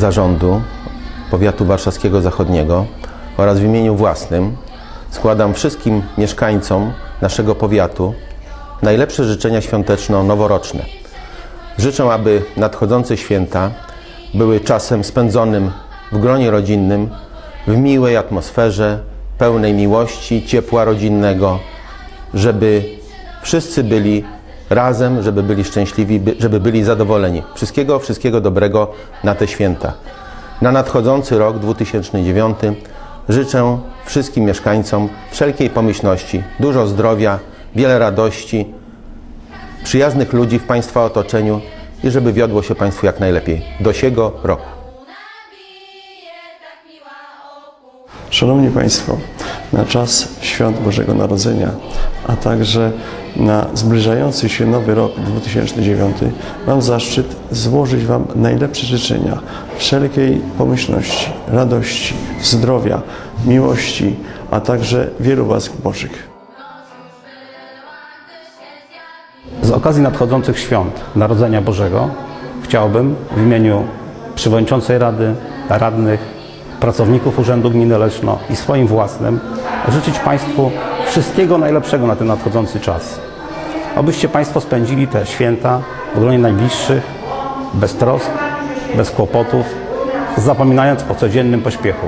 zarządu powiatu warszawskiego zachodniego oraz w imieniu własnym składam wszystkim mieszkańcom naszego powiatu najlepsze życzenia świąteczno-noworoczne. Życzę, aby nadchodzące święta były czasem spędzonym w gronie rodzinnym, w miłej atmosferze, pełnej miłości, ciepła rodzinnego, żeby wszyscy byli razem, żeby byli szczęśliwi, by- żeby byli zadowoleni. Wszystkiego, wszystkiego dobrego na te święta. Na nadchodzący rok 2009 życzę wszystkim mieszkańcom wszelkiej pomyślności, dużo zdrowia, wiele radości, przyjaznych ludzi w Państwa otoczeniu i żeby wiodło się Państwu jak najlepiej do siego roku. Szanowni Państwo, na czas Świąt Bożego Narodzenia, a także na zbliżający się nowy rok 2009 mam zaszczyt złożyć Wam najlepsze życzenia wszelkiej pomyślności, radości, zdrowia, miłości, a także wielu łask Bożych. Z okazji nadchodzących świąt Narodzenia Bożego chciałbym w imieniu przewodniczącej Rady, radnych, pracowników Urzędu Gminy Leszno i swoim własnym życzyć Państwu wszystkiego najlepszego na ten nadchodzący czas. Abyście Państwo spędzili te święta w gronie najbliższych, bez trosk, bez kłopotów, zapominając o codziennym pośpiechu.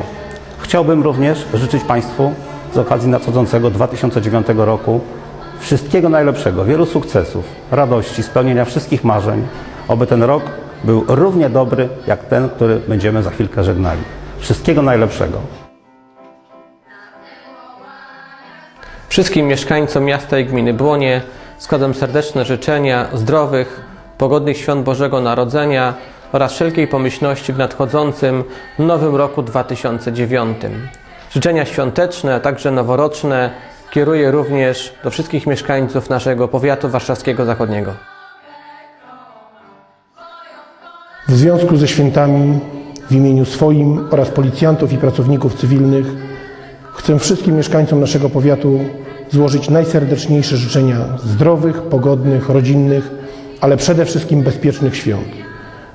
Chciałbym również życzyć Państwu z okazji nadchodzącego 2009 roku wszystkiego najlepszego, wielu sukcesów, radości, spełnienia wszystkich marzeń, aby ten rok był równie dobry jak ten, który będziemy za chwilkę żegnali. Wszystkiego najlepszego. Wszystkim mieszkańcom miasta i gminy Błonie składam serdeczne życzenia zdrowych, pogodnych świąt Bożego Narodzenia oraz wszelkiej pomyślności w nadchodzącym nowym roku 2009. Życzenia świąteczne, a także noworoczne kieruję również do wszystkich mieszkańców naszego powiatu warszawskiego zachodniego. W związku ze świętami w imieniu swoim oraz policjantów i pracowników cywilnych chcę wszystkim mieszkańcom naszego powiatu złożyć najserdeczniejsze życzenia zdrowych, pogodnych, rodzinnych, ale przede wszystkim bezpiecznych świąt,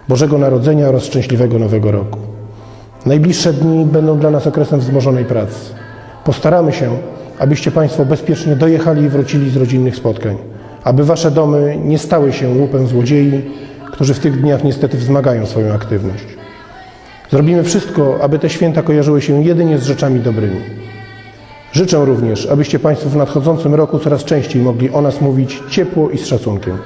Bożego Narodzenia oraz szczęśliwego Nowego Roku. Najbliższe dni będą dla nas okresem wzmożonej pracy. Postaramy się, abyście Państwo bezpiecznie dojechali i wrócili z rodzinnych spotkań, aby Wasze domy nie stały się łupem złodziei, którzy w tych dniach niestety wzmagają swoją aktywność. Zrobimy wszystko, aby te święta kojarzyły się jedynie z rzeczami dobrymi. Życzę również, abyście Państwo w nadchodzącym roku coraz częściej mogli o nas mówić ciepło i z szacunkiem.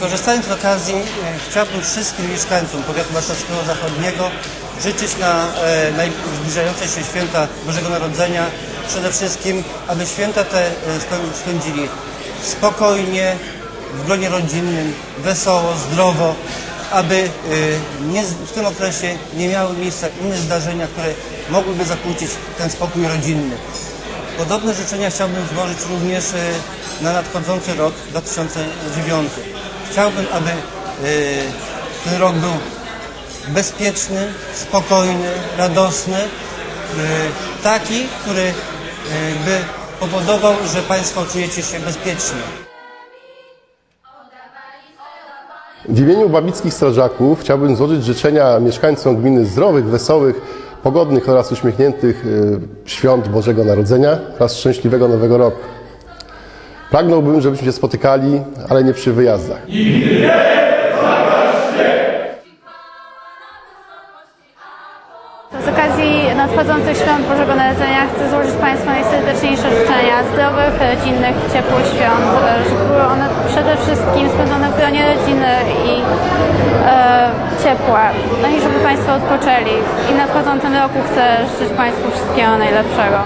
Korzystając z okazji, e, chciałbym wszystkim mieszkańcom powiatu warszawskiego zachodniego życzyć na e, naj- zbliżające się święta Bożego Narodzenia przede wszystkim, aby święta te e, spę- spędzili spokojnie, w gronie rodzinnym, wesoło, zdrowo, aby e, nie, w tym okresie nie miały miejsca inne zdarzenia, które mogłyby zakłócić ten spokój rodzinny. Podobne życzenia chciałbym złożyć również e, na nadchodzący rok 2009. Chciałbym, aby e, ten rok był bezpieczny, spokojny, radosny, taki, który by powodował, że Państwo czujecie się bezpiecznie. W imieniu babickich strażaków chciałbym złożyć życzenia mieszkańcom gminy zdrowych, wesołych, pogodnych oraz uśmiechniętych y, świąt Bożego Narodzenia oraz szczęśliwego Nowego Roku. Pragnąłbym, żebyśmy się spotykali, ale nie przy wyjazdach. Z okazji nadchodzących świąt Bożego Narodzenia chcę złożyć Państwu najserdeczniejsze życzenia zdrowych, rodzinnych, ciepłych świąt, wszystkim spędzone w gronie rodziny i e, ciepłe. No i żeby Państwo odpoczęli. I w nadchodzącym roku chcę życzyć Państwu wszystkiego najlepszego.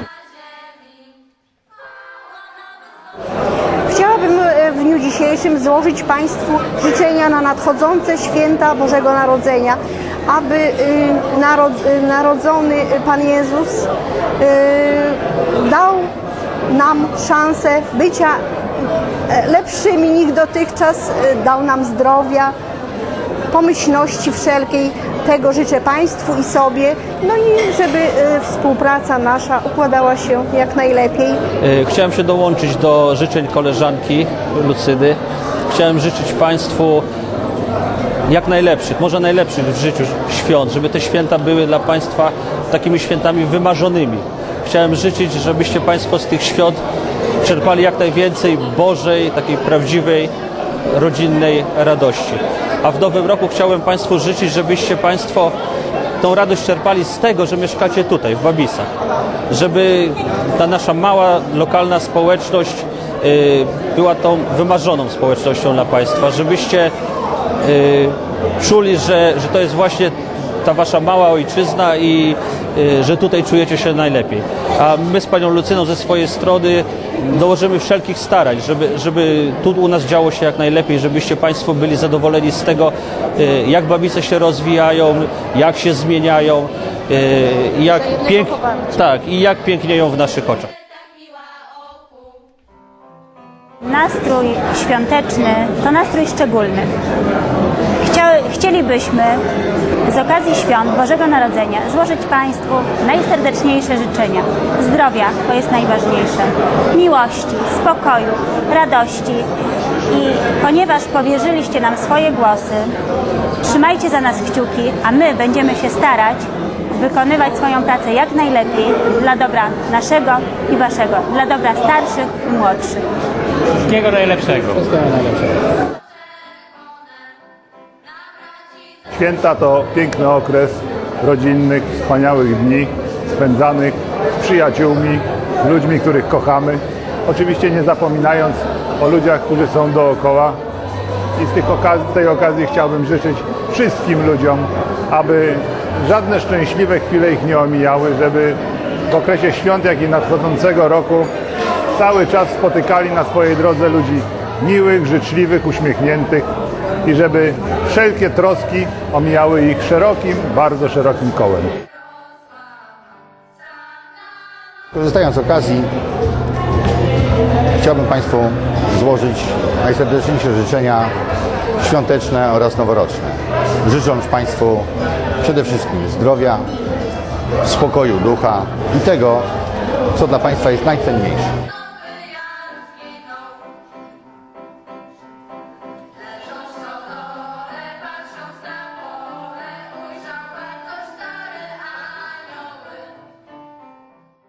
Chciałabym e, w dniu dzisiejszym złożyć Państwu życzenia na nadchodzące święta Bożego Narodzenia, aby y, y, narodzony Pan Jezus y, dał nam szansę bycia lepszymi niż dotychczas, y, dał nam zdrowia, pomyślności wszelkiej. Tego życzę Państwu i sobie, no i żeby y, współpraca nasza układała się jak najlepiej. E, Chciałem się dołączyć do życzeń koleżanki Lucydy. Chciałem życzyć Państwu jak najlepszych, może najlepszych w życiu świąt, żeby te święta były dla Państwa takimi świętami wymarzonymi. Chciałem życzyć, żebyście Państwo z tych świąt czerpali jak najwięcej Bożej, takiej prawdziwej, rodzinnej radości. A w nowym roku chciałem Państwu życzyć, żebyście Państwo tą radość czerpali z tego, że mieszkacie tutaj, w Babisach. Żeby ta nasza mała, lokalna społeczność y, była tą wymarzoną społecznością dla Państwa, żebyście y, czuli, że, że to jest właśnie ta Wasza mała ojczyzna i y, że tutaj czujecie się najlepiej. A my z Panią Lucyną ze swojej strony dołożymy wszelkich starań, żeby, żeby tu u nas działo się jak najlepiej, żebyście Państwo byli zadowoleni z tego, y, jak babice się rozwijają, jak się zmieniają y, jak, pięk, tak, i jak pięknieją w naszych oczach. Nastrój świąteczny to nastrój szczególny. Chcia- Chcielibyśmy z okazji świąt Bożego Narodzenia złożyć Państwu najserdeczniejsze życzenia. Zdrowia to jest najważniejsze. Miłości, spokoju, radości. I ponieważ powierzyliście nam swoje głosy, trzymajcie za nas kciuki, a my będziemy się starać wykonywać swoją pracę jak najlepiej dla dobra naszego i Waszego, dla dobra starszych i młodszych. Wszystkiego najlepszego. Święta to piękny okres rodzinnych, wspaniałych dni spędzanych z przyjaciółmi, z ludźmi, których kochamy. Oczywiście nie zapominając o ludziach, którzy są dookoła. I z tych tej okazji chciałbym życzyć wszystkim ludziom, aby żadne szczęśliwe chwile ich nie omijały, żeby w okresie świąt, jak i nadchodzącego roku cały czas spotykali na swojej drodze ludzi miłych, życzliwych, uśmiechniętych i żeby wszelkie troski omijały ich szerokim, bardzo szerokim kołem. Korzystając z okazji, chciałbym Państwu złożyć najserdeczniejsze życzenia świąteczne oraz noworoczne. Życząc Państwu przede wszystkim zdrowia, spokoju ducha i tego, co dla Państwa jest najcenniejsze.